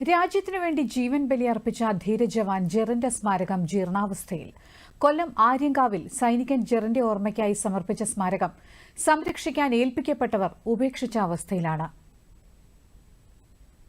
രാജ്യത്തിനു വേണ്ടി ജീവൻ ബലിയർപ്പിച്ച ധീരജവാൻ ജെറിന്റെ സ്മാരകം ജീർണാവസ്ഥയിൽ. കൊല്ലം ആര്യങ്കാവിൽ സൈനികൻ ജെറിന്റെ ഓർമ്മയ്ക്കായി സമർപ്പിച്ച സ്മാരകം സംരക്ഷിക്കാൻ ഏൽപ്പിക്കപ്പെട്ടവർ ഉപേക്ഷിച്ച അവസ്ഥയിലാണ്.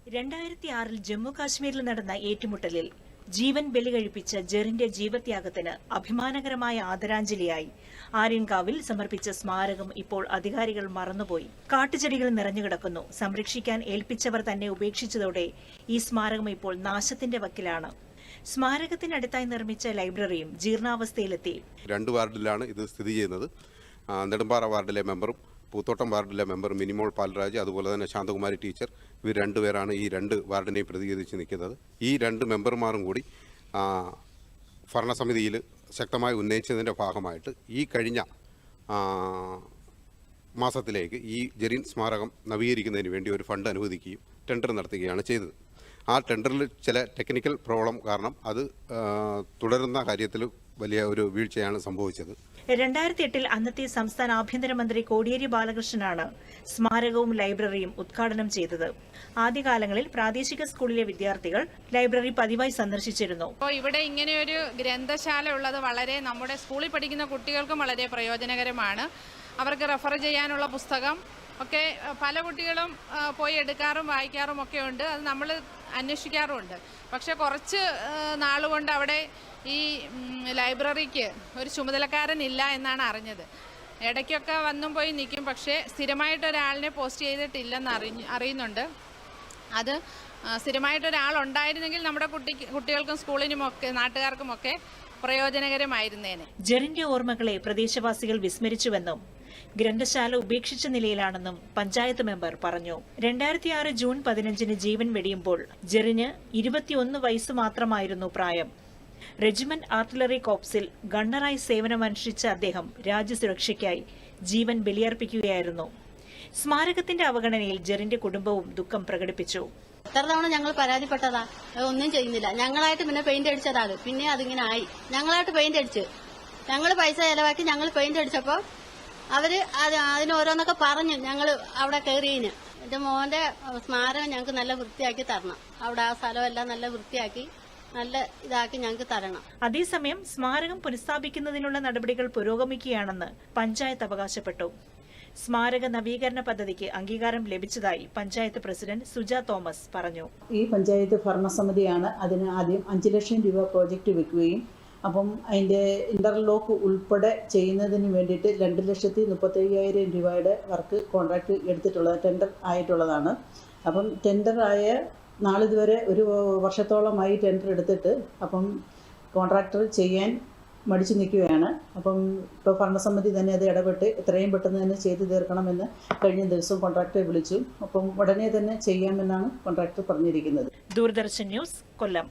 രണ്ടായിരത്തി ആറിൽ ജമ്മു കാശ്മീരിൽ നടന്ന ഏറ്റുമുട്ടലിൽ ജീവൻ ബലികഴിപ്പിച്ച ജെറിന്റെ ജീവത്യാഗത്തിന് അഭിമാനകരമായ ആദരാഞ്ജലിയായി. ആര്യൻകാവിൽ സമർപ്പിച്ച സ്മാരകം ഇപ്പോൾ അധികാരികൾ മറന്നുപോയി. കാട്ടുചെടികൾ നിറഞ്ഞുകിടക്കുന്നു സംരക്ഷിക്കാൻ ഏൽപ്പിച്ചവർ തന്നെ ഉപേക്ഷിച്ചതോടെ ഈ സ്മാരകം ഇപ്പോൾ നാശത്തിന്റെ വക്കിലാണ്. സ്മാരകത്തിനടുത്തായി നിർമ്മിച്ച ലൈബ്രറിയും ജീർണാവസ്ഥയിലെത്തി. രണ്ട് വാർഡിലാണ് ഇത് സ്ഥിതി ചെയ്യുന്നത്. നെടുമ്പാറ വാർഡിലെ മെമ്പറും പൂത്തോട്ടം വാർഡിലെ മെമ്പർ മിനിമോൾ പാൽരാജ് അതുപോലെ തന്നെ ശാന്തകുമാരി ടീച്ചർ ഇവർ രണ്ടുപേരാണ് ഈ രണ്ട് വാർഡിനെയും പ്രതികരിച്ച് നിൽക്കുന്നത്. ഈ രണ്ട് മെമ്പർമാരും കൂടി ഭരണസമിതിയിൽ ശക്തമായി ഉന്നയിച്ചതിന്റെ ഭാഗമായിട്ട് ഈ കഴിഞ്ഞ മാസത്തിലേക്ക് ഈ ജെറിൻ സ്മാരകം നവീകരിക്കുന്നതിന് വേണ്ടി ഒരു ഫണ്ട് അനുവദിക്കുകയും ടെൻഡർ നടത്തുകയാണ് ചെയ്തത്. ആ ടെൻഡറിൽ ചില ടെക്നിക്കൽ പ്രോബ്ലം കാരണം അത് തുടരുന്ന കാര്യത്തിൽ വലിയ ഒരു വീഴ്ചയാണ് സംഭവിച്ചത്. രണ്ടായിരത്തി എട്ടിൽ അന്നത്തെ സംസ്ഥാന ആഭ്യന്തരമന്ത്രി കോടിയേരി ബാലകൃഷ്ണനാണ് സ്മാരകവും ലൈബ്രറിയും ഉദ്ഘാടനം ചെയ്തത്. ആദ്യകാലങ്ങളിൽ പ്രാദേശിക സ്കൂളിലെ വിദ്യാർത്ഥികൾ ലൈബ്രറി പതിവായി സന്ദർശിച്ചിരുന്നു. അപ്പോൾ ഇവിടെ ഇങ്ങനെയൊരു ഗ്രന്ഥശാല ഉള്ളത് വളരെ നമ്മുടെ സ്കൂളിൽ പഠിക്കുന്ന കുട്ടികൾക്കും വളരെ പ്രയോജനകരമാണ്. അവർക്ക് റെഫർ ചെയ്യാനുള്ള പുസ്തകം ഒക്കെ പല കുട്ടികളും പോയി എടുക്കാറും വായിക്കാറും ഒക്കെ ഉണ്ട്. അത് നമ്മൾ അന്വേഷിക്കാറുമുണ്ട്. പക്ഷേ കുറച്ച് നാളുകൊണ്ട് അവിടെ ഈ ലൈബ്രറിക്ക് ഒരു ചുമതലക്കാരൻ ഇല്ല എന്നാണ് അറിഞ്ഞത്. ഇടയ്ക്കൊക്കെ വന്നും പോയി നിൽക്കും പക്ഷേ സ്ഥിരമായിട്ട് ഒരാളിനെ പോസ്റ്റ് ചെയ്തിട്ടില്ലെന്ന് അറിഞ്ഞ് അറിയുന്നുണ്ട്. അത് സ്ഥിരമായിട്ടൊരാളുണ്ടായിരുന്നെങ്കിൽ നമ്മുടെ കുട്ടി കുട്ടികൾക്കും സ്കൂളിനുമൊക്കെ നാട്ടുകാർക്കുമൊക്കെ പ്രയോജനകരമായിരുന്നേനെ. ജെറിന്റെ ഓർമ്മകളെ പ്രദേശവാസികൾ വിസ്മരിച്ചുവെന്നും ഗ്രന്ഥശാല ഉപേക്ഷിച്ച നിലയിലാണെന്നും പഞ്ചായത്ത് മെമ്പർ പറഞ്ഞു. രണ്ടായിരത്തി ആറ് ജൂൺ പതിനഞ്ചിന് ജീവൻ വെടിയുമ്പോൾ ജെറിന് ഇരുപത്തിയൊന്ന് വയസ്സ് മാത്രമായിരുന്നു പ്രായം. റെജിമെന്റ് ആർട്ടിലറി കോപ്സിൽ ഗണ്ണറായി സേവനമനുഷ്ഠിച്ച അദ്ദേഹം രാജ്യസുരക്ഷയ്ക്കായി ജീവൻ ബലിയർപ്പിക്കുകയായിരുന്നു. സ്മാരകത്തിന്റെ അവഗണനയിൽ ജെറിന്റെ കുടുംബവും ദുഃഖം പ്രകടിപ്പിച്ചു. എത്ര തവണ ഞങ്ങൾ പരാതിപ്പെട്ടതാ. ഒന്നും ചെയ്യുന്നില്ല. ഞങ്ങളായിട്ട് പിന്നെ പെയിന്റ് അടിച്ചതാണ് പിന്നെ അതിങ്ങനെ ആയി. ഞങ്ങളായിട്ട് പെയിന്റ് അടിച്ച്. ഞങ്ങൾ പൈസ ചെലവാക്കി ഞങ്ങൾ പെയിന്റ് അടിച്ചപ്പോ അവർ അത് അതിന് ഓരോന്നൊക്കെ പറഞ്ഞു ഞങ്ങൾ അവിടെ കയറിയിന് എന്റെ മോന്റെ സ്മാരകം ഞങ്ങൾക്ക് നല്ല വൃത്തിയാക്കി തരണം. അവിടെ ആ സ്ഥലമെല്ലാം നല്ല വൃത്തിയാക്കി നല്ല ഇതാക്കി ഞങ്ങൾക്ക് തരണം. അതേസമയം സ്മാരകം പുനഃസ്ഥാപിക്കുന്നതിനുള്ള നടപടികൾ പുരോഗമിക്കുകയാണെന്ന് പഞ്ചായത്ത് അവകാശപ്പെട്ടു. സ്മാരക നവീകരണ പദ്ധതിക്ക് അംഗീകാരം ലഭിച്ചതായി പഞ്ചായത്ത് പ്രസിഡന്റ് സുജ തോമസ് പറഞ്ഞു. ഈ പഞ്ചായത്ത് ഭരണസമിതിയാണ് അതിന് ആദ്യം അഞ്ച് ലക്ഷം രൂപ പ്രോജക്റ്റ് വെക്കുകയും അപ്പം അതിന്റെ ഇന്റർലോക്ക് ഉൾപ്പെടെ ചെയ്യുന്നതിന് വേണ്ടിയിട്ട് രണ്ട് ലക്ഷത്തി മുപ്പത്തയ്യായിരം രൂപയുടെ വർക്ക് കോൺട്രാക്റ്റ് എടുത്തിട്ടുള്ളത് ടെൻഡർ ആയിട്ടുള്ളതാണ്. അപ്പം ടെൻഡറായ നാളിതുവരെ ഒരു വർഷത്തോളമായി ടെൻഡർ എടുത്തിട്ട് അപ്പം കോൺട്രാക്ടർ ചെയ്യാൻ മടിച്ചു നിൽക്കുകയാണ്. അപ്പം ഇപ്പോൾ ഭരണസമിതി തന്നെ അത് ഇടപെട്ട് എത്രയും പെട്ടെന്ന് തന്നെ ചെയ്തു തീർക്കണമെന്ന് കഴിഞ്ഞ ദിവസം കോൺട്രാക്ടറെ വിളിച്ചു. അപ്പം ഉടനെ തന്നെ ചെയ്യാമെന്നാണ് കോൺട്രാക്ടർ പറഞ്ഞിരിക്കുന്നത്. ദൂരദർശൻ ന്യൂസ് കൊല്ലം.